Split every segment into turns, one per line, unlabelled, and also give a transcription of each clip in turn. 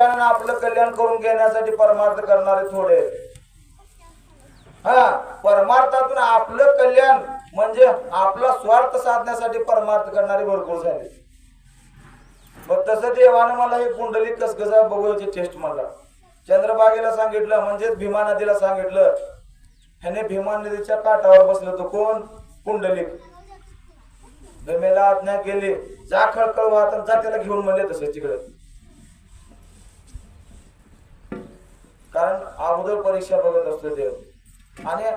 आपलं कल्याण करून घेण्यासाठी परमार्थ करणारे थोडे. हा परमार्थातून आपलं कल्याण म्हणजे आपला स्वार्थ साधण्यासाठी परमार्थ करणारे भरपूर झाले. मग तसं देवानं मला हे कुंडली कसकसा बघूची टेस्ट म्हणला. चंद्रबागेला सांगितलं म्हणजेच भीमा नदीला सांगितलं. ह्याने भीमा नदीच्या काठावर बसलं तो कोण? कुंडलिक भीमेला आज्ञा केली जा खळखळ वाहत जा त्याला घेऊन म्हणले तसं तिकडे. अगोदर परीक्षा बघत असतो देव आणि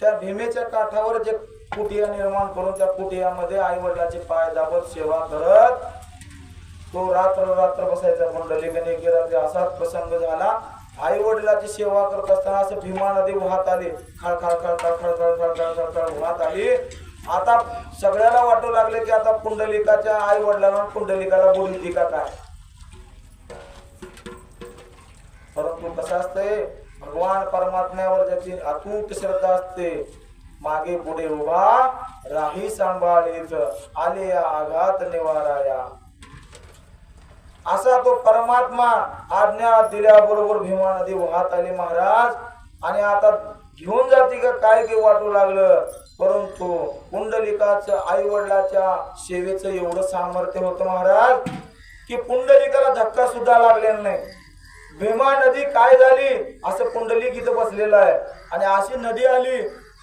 त्या भीमेच्या काठावर जे कुटिया निर्माण करून त्या कुटियामध्ये आई वडिलाचे पाय दाबत सेवा करत तो रात्र रात्र बसायचा कुंडलिकने एक रात्री असाच प्रसंग झाला. आई वडिलाची सेवा करत असताना असं भीमा नदी वाहत आली. खळ खळ खळ खळ खळ खळ खळ खळ खळ खळ वाहत आली. आता सगळ्याला वाटू लागले की आता कुंडलिकाच्या आई वडिलांना कुंडलिकाला बोलती का काय? परंतु कसं असतंय भगवान परमात्म्यावर ज्याची अतूट श्रद्धा असते मागे पुढे उभा राही सांभाळीत आले या आघात निवाराया. असा तो परमात्मा आज्ञा दिल्याबरोबर भीमा नदी वाहत आली महाराज. आणि आता घेऊन जाते का काय की वाटू लागलं? परंतु पुंडलिकाचं आई वडिलाच्या सेवेचं एवढं सामर्थ्य होतं महाराज की पुंडलिकाला धक्का सुद्धा लागलेला नाही. भीमा नदी काय झाली? असं कुंडली इथं बसलेलं आहे. आणि अशी नदी आली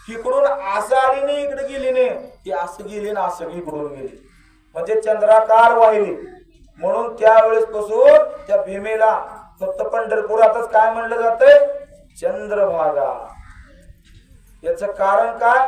इकडून असं आली नाही इकडे गेली नाही ती असं गेली ना असं इकडून गेली. म्हणजे चंद्राकार वाहिली. म्हणून त्यावेळेस पासून त्या भीमेला फक्त पंढरपुरातच काय म्हणलं जातंय? चंद्रभागा. याच कारण काय?